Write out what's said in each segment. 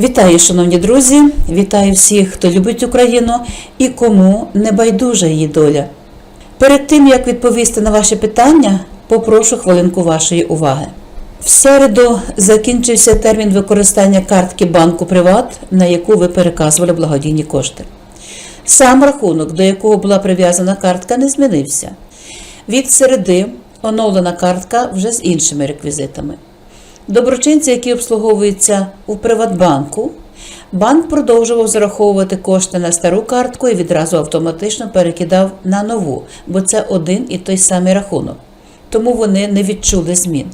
Вітаю, шановні друзі! Вітаю всіх, хто любить Україну і кому не байдужа її доля. Перед тим як відповісти на ваші питання, попрошу хвилинку вашої уваги. В середу закінчився термін використання картки банку Приват, на яку ви переказували благодійні кошти. Сам рахунок, до якого була прив'язана картка, не змінився. Від середи оновлена картка вже з іншими реквізитами. Доброчинці, які обслуговуються у Приватбанку, банк продовжував зараховувати кошти на стару картку і відразу автоматично перекидав на нову, бо це один і той самий рахунок. Тому вони не відчули змін.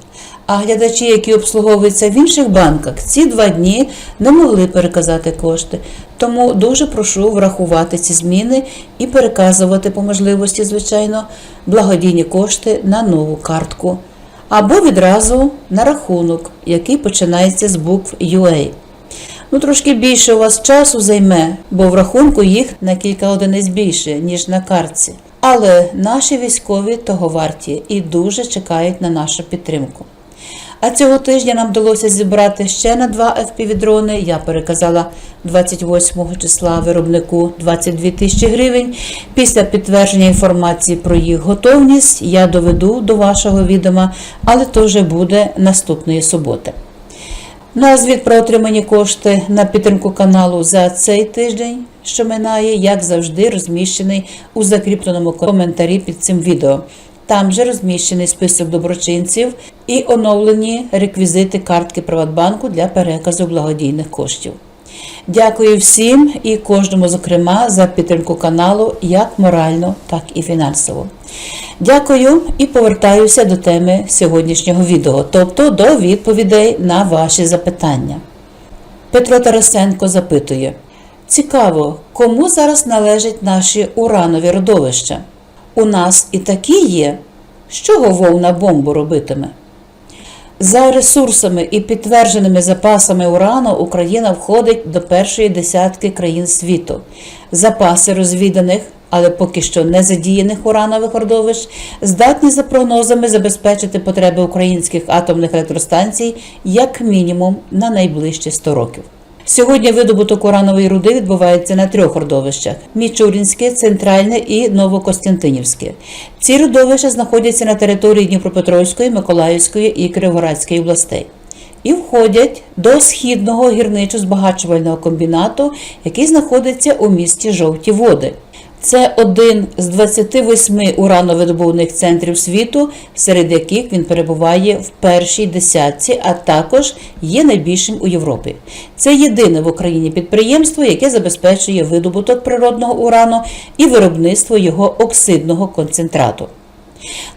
А глядачі, які обслуговуються в інших банках, ці два дні не могли переказати кошти. Тому дуже прошу врахувати ці зміни і переказувати по можливості, звичайно, благодійні кошти на нову картку або відразу на рахунок, який починається з букв UA. Ну, трошки більше у вас часу займе, бо в рахунку їх на кілька одиниць більше, ніж на картці. Але наші військові того варті і дуже чекають на нашу підтримку. А цього тижня нам вдалося зібрати ще на два FPV-дрони. Я переказала 28 числа виробнику 22 тисячі гривень. Після підтвердження інформації про їх готовність я доведу до вашого відома, але то вже буде наступної суботи. Ну звіт про отримані кошти на підтримку каналу за цей тиждень, що минає, як завжди, розміщений у закріпленому коментарі під цим відео. Там же розміщений список доброчинців і оновлені реквізити картки Приватбанку для переказу благодійних коштів. Дякую всім і кожному, зокрема, за підтримку каналу як морально, так і фінансово. Дякую і повертаюся до теми сьогоднішнього відео, тобто до відповідей на ваші запитання. Петро Тарасенко запитує: Цікаво, кому зараз належать наші уранові родовища? У нас і такі є. З чого вовна бомбу робитиме? За ресурсами і підтвердженими запасами урану Україна входить до першої десятки країн світу. Запаси розвіданих, але поки що не задіяних уранових родовищ, здатні за прогнозами забезпечити потреби українських атомних електростанцій як мінімум на найближчі 100 років. Сьогодні видобуток уранової руди відбувається на трьох родовищах: Мічурінське, Центральне і Новокостянтинівське. Ці родовища знаходяться на території Дніпропетровської, Миколаївської і Кривоградської областей. І входять до східного гірничо-збагачувального комбінату, який знаходиться у місті Жовті Води. Це один з 28 урановидобувних центрів світу, серед яких він перебуває в першій десятці, а також є найбільшим у Європі. Це єдине в Україні підприємство, яке забезпечує видобуток природного урану і виробництво його оксидного концентрату.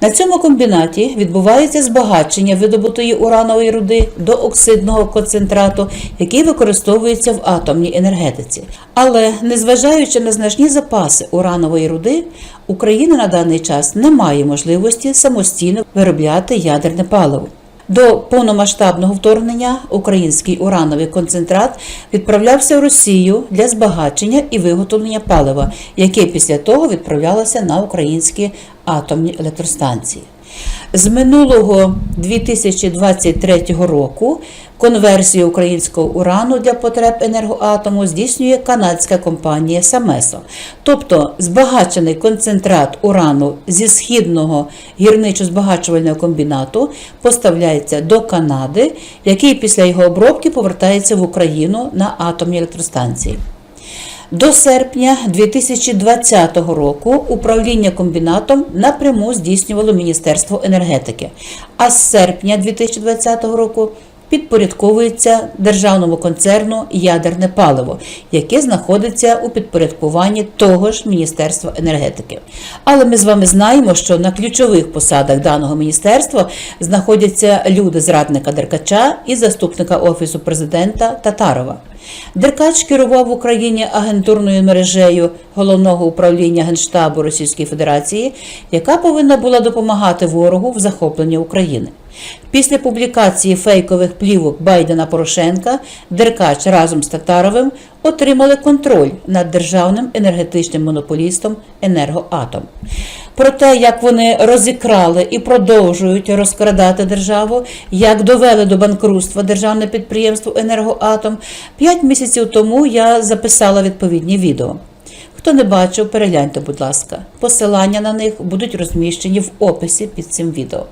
На цьому комбінаті відбувається збагачення видобутої уранової руди до оксидного концентрату, який використовується в атомній енергетиці. Але незважаючи на значні запаси уранової руди, Україна на даний час не має можливості самостійно виробляти ядерне паливо. До повномасштабного вторгнення український урановий концентрат відправлявся в Росію для збагачення і виготовлення палива, яке після того відправлялося на українські атомні електростанції. З минулого 2023 року конверсію українського урану для потреб енергоатому здійснює канадська компанія Самесо. Тобто збагачений концентрат урану зі східного гірничо-збагачувального комбінату поставляється до Канади, який після його обробки повертається в Україну на атомні електростанції. До серпня 2020 року управління комбінатом напряму здійснювало Міністерство енергетики, а з серпня 2020 року підпорядковується державному концерну ядерне паливо, яке знаходиться у підпорядкуванні того ж Міністерства енергетики. Але ми з вами знаємо, що на ключових посадах даного міністерства знаходяться люди зрадника Деркача і заступника офісу президента Татарова. Деркач керував в Україні агентурною мережею головного управління Генштабу Російської Федерації, яка повинна була допомагати ворогу в захопленні України. Після публікації фейкових плівок Байдена Порошенка Деркач разом з Татаровим отримали контроль над державним енергетичним монополістом Енергоатом. Про те, як вони розікрали і продовжують розкрадати державу, як довели до банкрутства державне підприємство Енергоатом, 5 місяців тому я записала відповідні відео. Хто не бачив, перегляньте, будь ласка. Посилання на них будуть розміщені в описі під цим відео.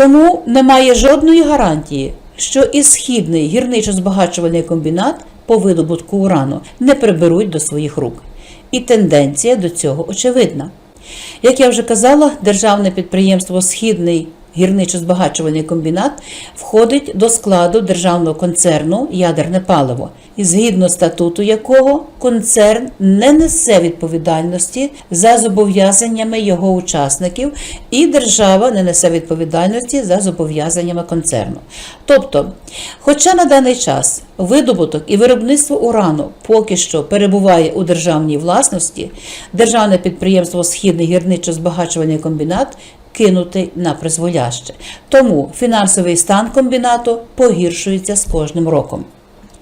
Тому немає жодної гарантії, що і східний гірничо-збагачувальний комбінат по видобутку урану не приберуть до своїх рук. І тенденція до цього очевидна. Як я вже казала, державне підприємство Східний гірничо-збагачувальний комбінат входить до складу державного концерну Ядерне паливо, згідно статуту якого концерн не несе відповідальності за зобов'язаннями його учасників, і держава не несе відповідальності за зобов'язаннями концерну. Тобто, хоча на даний час видобуток і виробництво урану поки що перебуває у державній власності, державне підприємство Східний гірничо-збагачувальний комбінат кинутий на призволяще. Тому фінансовий стан комбінату погіршується з кожним роком.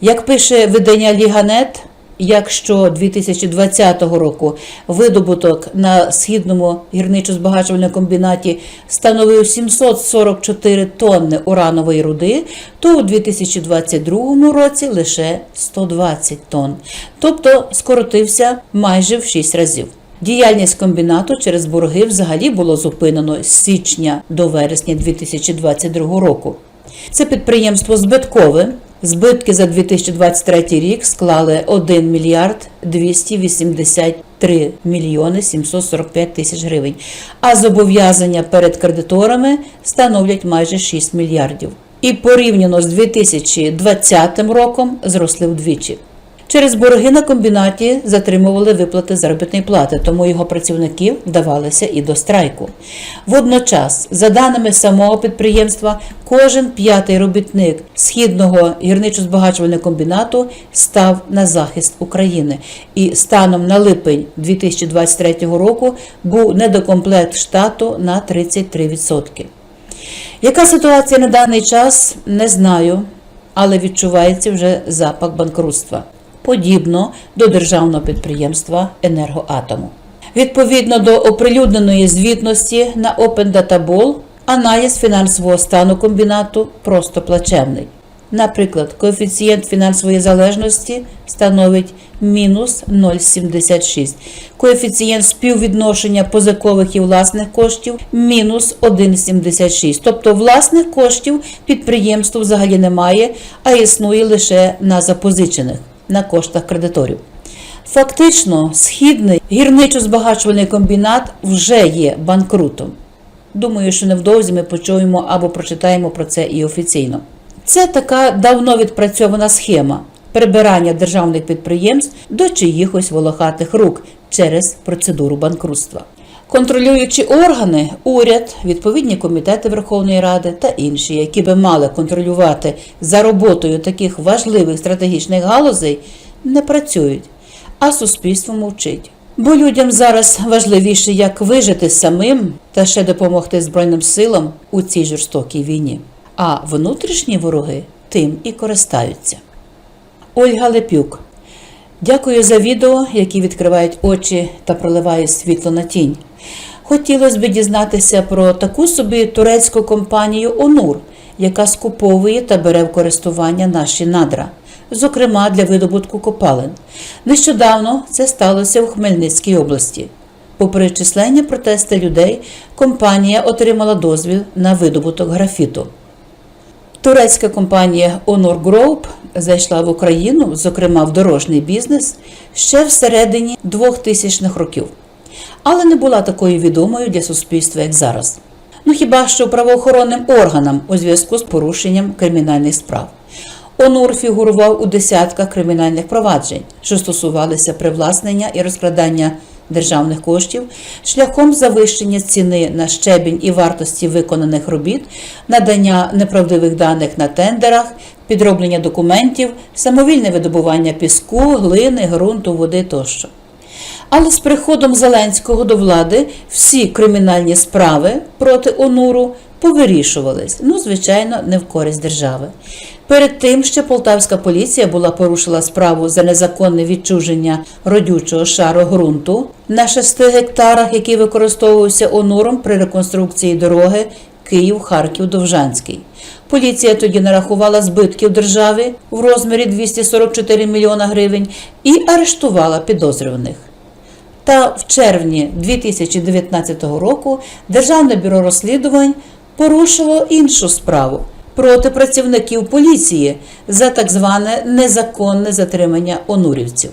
Як пише видання Ліганет, якщо 2020 року видобуток на східному гірничо-збагачувальному комбінаті становив 744 тонни уранової руди, то у 2022 році лише 120 тонн, тобто скоротився майже в 6 разів. Діяльність комбінату через борги взагалі було зупинено з січня до вересня 2022 року. Це підприємство збиткове. Збитки за 2023 рік склали 1 мільярд 283 мільйони 745 тисяч гривень, а зобов'язання перед кредиторами становлять майже 6 мільярдів. І порівняно з 2020 роком зросли вдвічі. Через борги на комбінаті затримували виплати заробітної плати, тому його працівників вдавалися і до страйку. Водночас, за даними самого підприємства, кожен п'ятий робітник східного гірничо-збагачувального комбінату став на захист України. І станом на липень 2023 року був недокомплект штату на 33%. Яка ситуація на даний час, не знаю, але відчувається вже запах банкрутства подібно до державного підприємства Енергоатому. Відповідно до оприлюдненої звітності на Open Data Ball, аналіз фінансового стану комбінату просто плачевний. Наприклад, коефіцієнт фінансової залежності становить мінус 0,76, коефіцієнт співвідношення позикових і власних коштів мінус 1,76. Тобто власних коштів підприємство взагалі немає, а існує лише на запозичених на коштах кредиторів. Фактично, східний гірничо-збагачувальний комбінат вже є банкрутом. Думаю, що невдовзі ми почуємо або прочитаємо про це і офіційно. Це така давно відпрацьована схема прибирання державних підприємств до чиїхось волохатих рук через процедуру банкрутства. Контролюючі органи, уряд, відповідні комітети Верховної Ради та інші, які би мали контролювати за роботою таких важливих стратегічних галузей, не працюють, а суспільство мовчить. Бо людям зараз важливіше як вижити самим та ще допомогти Збройним силам у цій жорстокій війні. А внутрішні вороги тим і користаються. Ольга Лепюк. Дякую за відео, які відкривають очі та проливають світло на тінь. Хотілося б дізнатися про таку собі турецьку компанію Онур, яка скуповує та бере в користування наші надра, зокрема для видобутку копалин. Нещодавно це сталося в Хмельницькій області. По перечисленню протести людей компанія отримала дозвіл на видобуток графіту. Турецька компанія Honor Group зайшла в Україну, зокрема в дорожній бізнес, ще всередині 2000-х років, але не була такою відомою для суспільства, як зараз. Ну хіба що правоохоронним органам у зв'язку з порушенням кримінальних справ. Онур фігурував у десятках кримінальних проваджень, що стосувалися привласнення і розкрадання державних коштів шляхом завищення ціни на щебінь і вартості виконаних робіт, надання неправдивих даних на тендерах, підроблення документів, самовільне видобування піску, глини, ґрунту, води тощо. Але з приходом Зеленського до влади всі кримінальні справи проти Онуру повирішувались, ну, звичайно, не в користь держави. Перед тим ще полтавська поліція була порушила справу за незаконне відчуження родючого шару ґрунту на 6 гектарах, який використовувався Онуром при реконструкції дороги Київ-Харків-Довжанський. Поліція тоді нарахувала збитків державі в розмірі 244 мільйона гривень і арештувала підозрюваних. Та в червні 2019 року Державне бюро розслідувань порушило іншу справу проти працівників поліції за так зване незаконне затримання онурівців.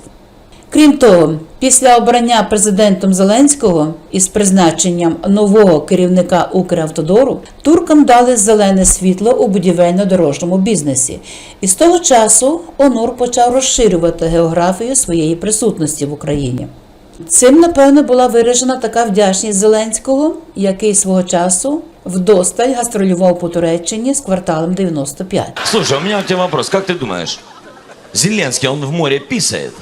Крім того, після обрання президентом Зеленського із призначенням нового керівника Укравтодору туркам дали зелене світло у будівельно-дорожньому бізнесі. І з того часу Онур почав розширювати географію своєї присутності в Україні. Цим, напевно, була виражена така вдячність Зеленського, який свого часу вдосталь гастролював по Туреччині з кварталом 95. Слушай, у меня у тебя вопрос. Как ты думаешь, Зеленский, он в море писает?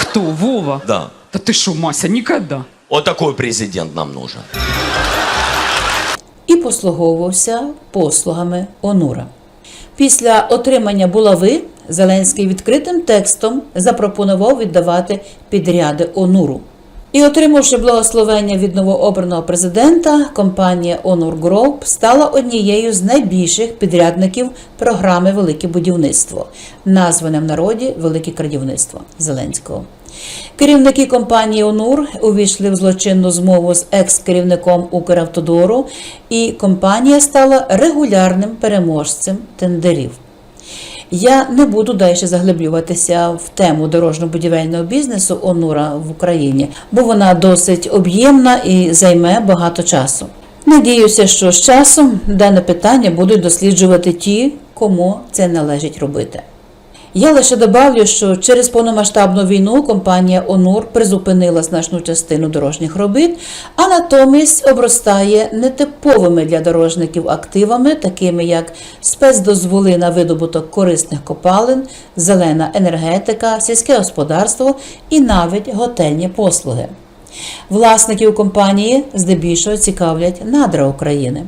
Кто? Вова? Да. Да ты шо, Мася, никогда. Вот такой президент нам нужен. і послуговувався послугами Онура. Після отримання булави Зеленський відкритим текстом запропонував віддавати підряди Онуру. І, отримавши благословення від новообраного президента, компанія Onur Group стала однією з найбільших підрядників програми Велике будівництво, назване в народі Велике крадівництво Зеленського. Керівники компанії Онур увійшли в злочинну змову з екс-керівником Укравтодору, і компанія стала регулярним переможцем тендерів. Я не буду далі заглиблюватися в тему дорожньо-будівельного бізнесу Онура в Україні, бо вона досить об'ємна і займе багато часу. Надіюся, що з часом дане питання будуть досліджувати ті, кому це належить робити. Я лише добавлю, що через повномасштабну війну компанія Онур призупинила значну частину дорожніх робіт, а натомість обростає нетиповими для дорожників активами, такими як спецдозволи на видобуток корисних копалин, зелена енергетика, сільське господарство і навіть готельні послуги. Власників компанії здебільшого цікавлять надра України.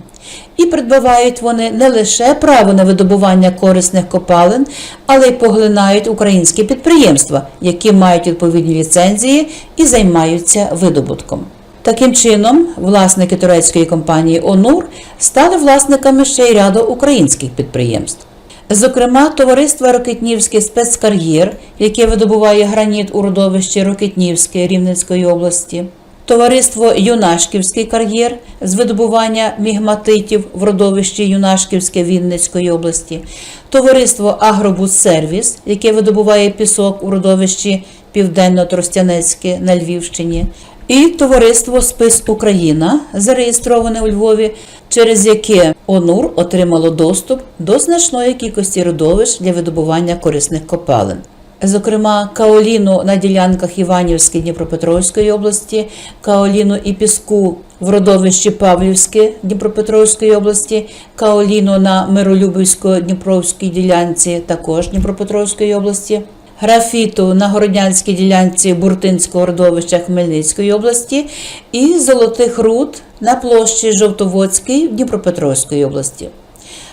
І придбавають вони не лише право на видобування корисних копалин, але й поглинають українські підприємства, які мають відповідні ліцензії і займаються видобутком. Таким чином, власники турецької компанії Онур стали власниками ще й ряду українських підприємств. Зокрема, товариство Рокитнівський спецкар'єр, яке видобуває граніт у родовищі Рокитнівське Рівненської області, товариство Юнашківський кар'єр з видобування мігматитів в родовищі Юнашківське Вінницької області, товариство Агробудсервіс, яке видобуває пісок у родовищі Південно-Тростянецьке на Львівщині, і товариство Спис Україна, зареєстроване у Львові, через яке ОНУР отримало доступ до значної кількості родовищ для видобування корисних копалин. Зокрема, каоліну на ділянках Іванівської Дніпропетровської області, каоліну і піску в родовищі Павлівське Дніпропетровської області, каоліну на Миролюбівсько-Дніпровській ділянці також Дніпропетровської області, графіту на городнянській ділянці Буртинського родовища Хмельницької області і золотих руд на площі Жовтоводській Дніпропетровської області.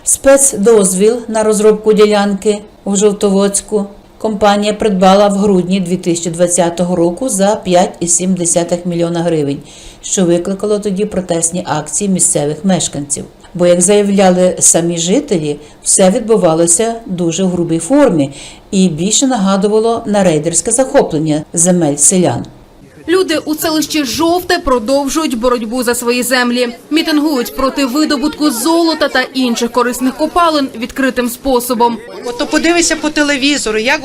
Спецдозвіл на розробку ділянки в Жовтоводську компанія придбала в грудні 2020 року за 5,7 мільйона гривень, що викликало тоді протестні акції місцевих мешканців. Бо, як заявляли самі жителі, все відбувалося дуже в грубій формі і більше нагадувало на рейдерське захоплення земель селян. Люди у селищі Жовте продовжують боротьбу за свої землі. Мітингують проти видобутку золота та інших корисних копалин відкритим способом. От то подивися по телевізору, як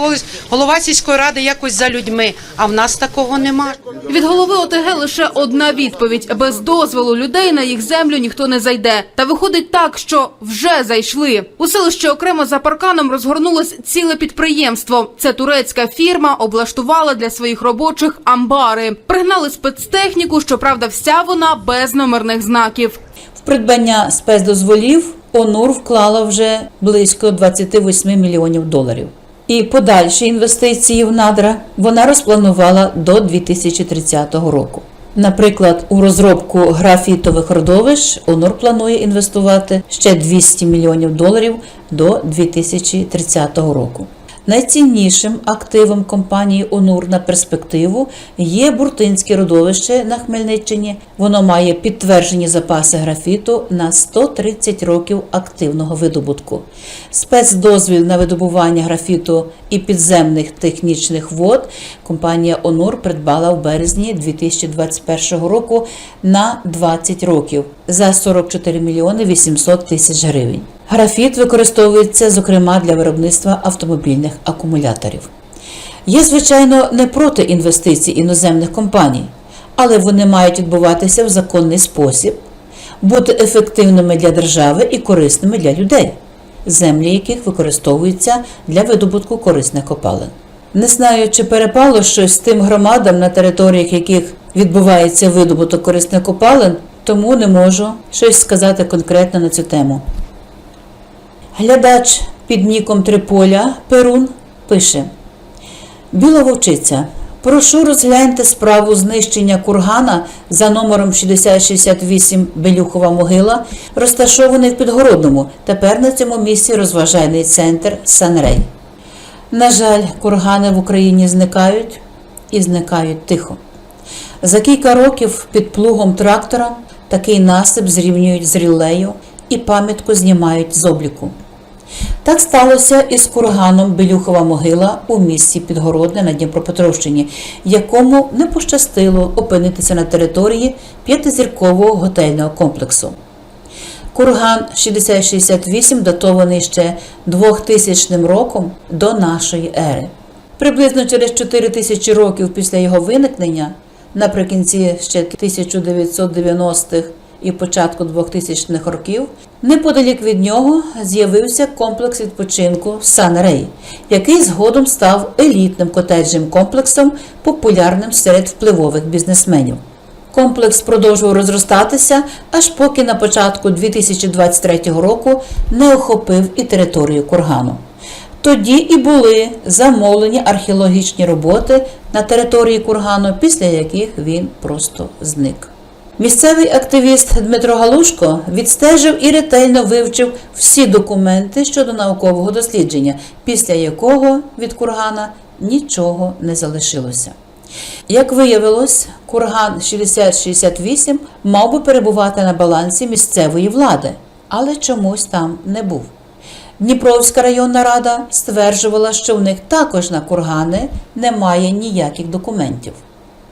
голова сільської ради якось за людьми, а в нас такого нема. Від голови ОТГ лише одна відповідь: без дозволу людей на їх землю ніхто не зайде. Та виходить так, що вже зайшли. У селищі окремо за парканом розгорнулось ціле підприємство. Це турецька фірма облаштувала для своїх робочих амбари. Пригнали спецтехніку, щоправда, вся вона без номерних знаків. В придбання спецдозволів ОНУР вклала вже близько 28 мільйонів доларів. і подальші інвестиції в надра вона розпланувала до 2030 року. Наприклад, у розробку графітових родовищ ОНУР планує інвестувати ще 200 мільйонів доларів до 2030 року. Найціннішим активом компанії ОНУР на перспективу є Буртинське родовище на Хмельниччині. Воно має підтверджені запаси графіту на 130 років активного видобутку. Спецдозвіл на видобування графіту і підземних технічних вод компанія ОНУР придбала в березні 2021 року на 20 років за 44 мільйони 800 тисяч гривень. Графіт використовується, зокрема, для виробництва автомобільних акумуляторів. Я, звичайно, не проти інвестицій іноземних компаній, але вони мають відбуватися в законний спосіб, бути ефективними для держави і корисними для людей, землі яких використовуються для видобутку корисних копалин. Не знаю, чи перепало щось з тим громадам, на територіях яких відбувається видобуток корисних копалин, тому не можу щось сказати конкретно на цю тему. Глядач під ніком Триполя Перун пише: Біла вовчиця. Прошу розгляньте справу знищення кургана за номером 6068 Белюхова могила, розташований в Підгородному. Тепер на цьому місці розважальний центр Санрей. На жаль, кургани в Україні зникають і зникають тихо. За кілька років під плугом трактора такий насип зрівнюють з рілею і пам'ятку знімають з обліку. Так сталося і з курганом Белюхова могила у місті Підгородне на Дніпропетровщині, якому не пощастило опинитися на території п'ятизіркового готельного комплексу. Курган 6068 датований ще 2000 роком до нашої ери. Приблизно через 4 тисячі років після його виникнення, наприкінці ще 1990-х і початку 2000-х років, неподалік від нього з'явився комплекс відпочинку Сан-Рей, який згодом став елітним котеджним комплексом, популярним серед впливових бізнесменів. Комплекс продовжував розростатися, аж поки на початку 2023 року не охопив і територію кургану. Тоді і були замовлені археологічні роботи на території кургану, після яких він просто зник. Місцевий активіст Дмитро Галушко відстежив і ретельно вивчив всі документи щодо наукового дослідження, після якого від кургана нічого не залишилося. Як виявилось, курган 6068 мав би перебувати на балансі місцевої влади, але чомусь там не був. Дніпровська районна рада стверджувала, що в них також на кургани немає ніяких документів.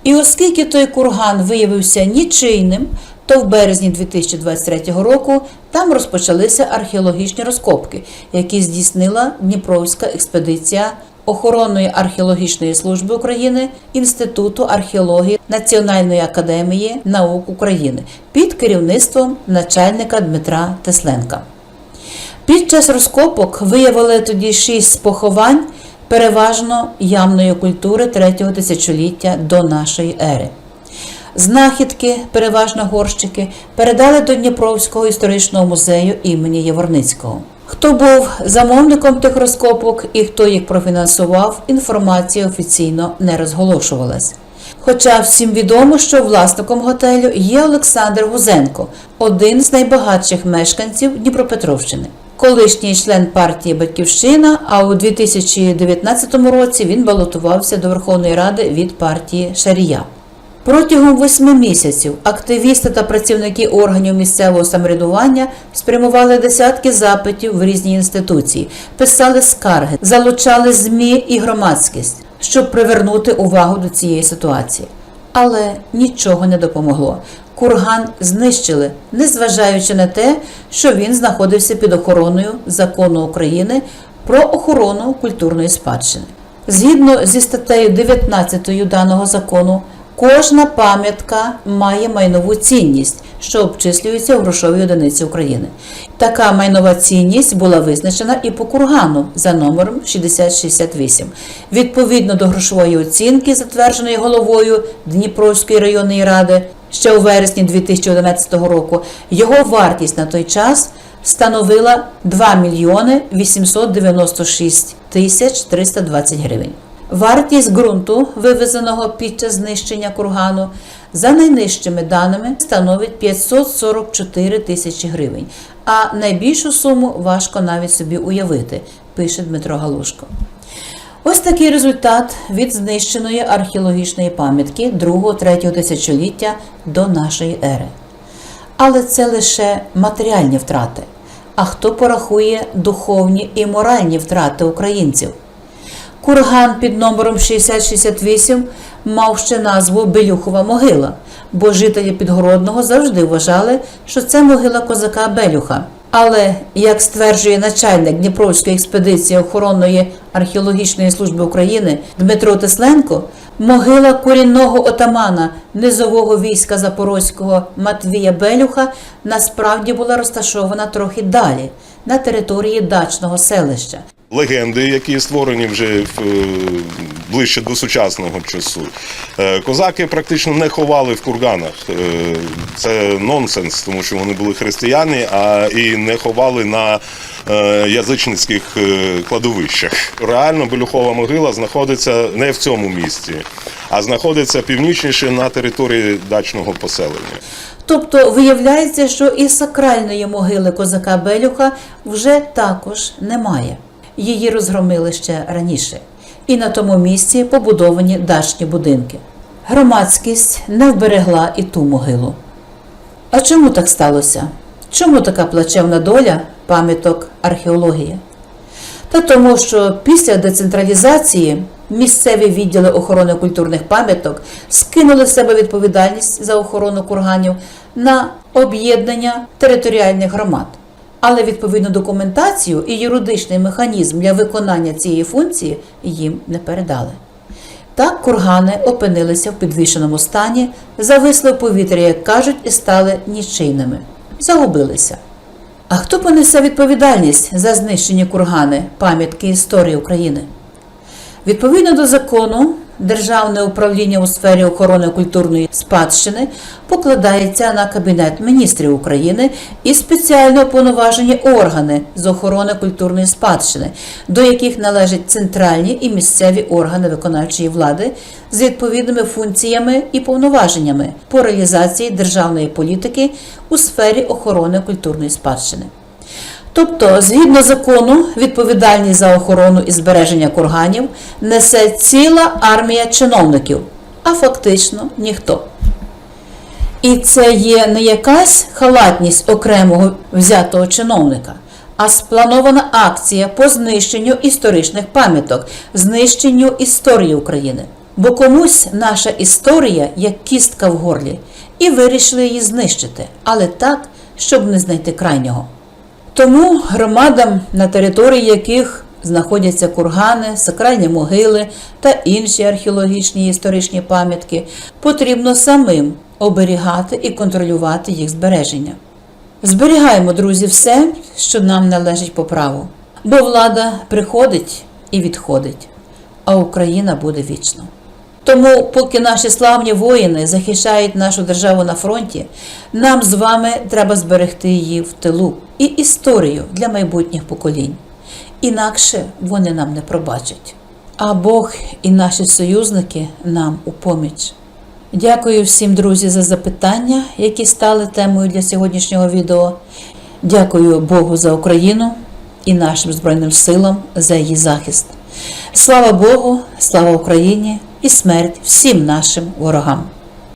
І оскільки той курган виявився нічийним, то в березні 2023 року там розпочалися археологічні розкопки, які здійснила Дніпровська експедиція Охоронної археологічної служби України Інституту археології Національної академії наук України під керівництвом начальника Дмитра Тесленка. Під час розкопок виявили тоді шість поховань, переважно ямної культури третього тисячоліття до нашої ери. Знахідки, переважно горщики, передали до Дніпровського історичного музею імені Яворницького. Хто був замовником тих розкопок і хто їх профінансував, інформація офіційно не розголошувалась. Хоча всім відомо, що власником готелю є Олександр Гузенко, один з найбагатших мешканців Дніпропетровщини. Колишній член партії Батьківщина, а у 2019 році він балотувався до Верховної Ради від партії Шарія. Протягом восьми місяців активісти та працівники органів місцевого самоврядування спрямували десятки запитів в різні інституції, писали скарги, залучали ЗМІ і громадськість, щоб привернути увагу до цієї ситуації. Але нічого не допомогло. Курган знищили, незважаючи на те, що він знаходився під охороною закону України про охорону культурної спадщини. Згідно зі статтею 19 даного закону, кожна пам'ятка має майнову цінність, що обчислюється в грошовій одиниці України. Така майнова цінність була визначена і по кургану за номером 6068. Відповідно до грошової оцінки, затвердженої головою Дніпровської районної ради ще у вересні 2011 року, його вартість на той час становила 2 мільйони 896 тисяч 320 гривень. Вартість ґрунту, вивезеного під час знищення кургану, за найнижчими даними становить 544 тисячі гривень, а найбільшу суму важко навіть собі уявити, пише Дмитро Галушко. Ось такий результат від знищеної археологічної пам'ятки 2-3 тисячоліття до нашої ери. Але це лише матеріальні втрати. А хто порахує духовні і моральні втрати українців? Курган під номером 6068 мав ще назву Белюхова могила, бо жителі Підгородного завжди вважали, що це могила козака Белюха. Але, як стверджує начальник Дніпровської експедиції охоронної археологічної служби України Дмитро Тесленко, могила корінного отамана низового війська Запорозького Матвія Белюха насправді була розташована трохи далі, на території дачного селища. Легенди, які створені вже е, ближче до сучасного часу. Е, Козаки практично не ховали в курганах. Е, Це нонсенс, тому що вони були християни, а і не ховали на язичницьких кладовищах. Реально Белюхова могила знаходиться не в цьому місці, а знаходиться північніше на території дачного поселення. Тобто виявляється, що і сакральної могили козака Белюха вже також немає. Її розгромили ще раніше. І на тому місці побудовані дачні будинки. Громадськість не вберегла і ту могилу. А чому так сталося? Чому така плачевна доля пам'яток археології? Та тому, що після децентралізації місцеві відділи охорони культурних пам'яток скинули з себе відповідальність за охорону курганів на об'єднання територіальних громад. Але відповідну документацію і юридичний механізм для виконання цієї функції їм не передали. Так кургани опинилися в підвішеному стані, зависли в повітрі, як кажуть, і стали нічийними. Загубилися. А хто понесе відповідальність за знищені кургани, пам'ятки історії України? Відповідно до закону, Державне управління у сфері охорони культурної спадщини покладається на Кабінет міністрів України і спеціально уповноважені органи з охорони культурної спадщини, до яких належать центральні і місцеві органи виконавчої влади з відповідними функціями і повноваженнями по реалізації державної політики у сфері охорони культурної спадщини. Тобто, згідно закону, відповідальність за охорону і збереження курганів несе ціла армія чиновників, а фактично ніхто. І це є не якась халатність окремого взятого чиновника, а спланована акція по знищенню історичних пам'яток, знищенню історії України. Бо комусь наша історія як кістка в горлі, і вирішили її знищити, але так, щоб не знайти крайнього. Тому громадам, на території яких знаходяться кургани, сакральні могили та інші археологічні і історичні пам'ятки, потрібно самим оберігати і контролювати їх збереження. Зберігаємо, друзі, все, що нам належить по праву, бо влада приходить і відходить, а Україна буде вічно. Тому, поки наші славні воїни захищають нашу державу на фронті, нам з вами треба зберегти її в тилу і історію для майбутніх поколінь. Інакше вони нам не пробачать. А Бог і наші союзники нам у поміч. Дякую всім, друзі, за запитання, які стали темою для сьогоднішнього відео. Дякую Богу за Україну і нашим Збройним силам за її захист. Слава Богу, слава Україні і смерть всім нашим ворогам.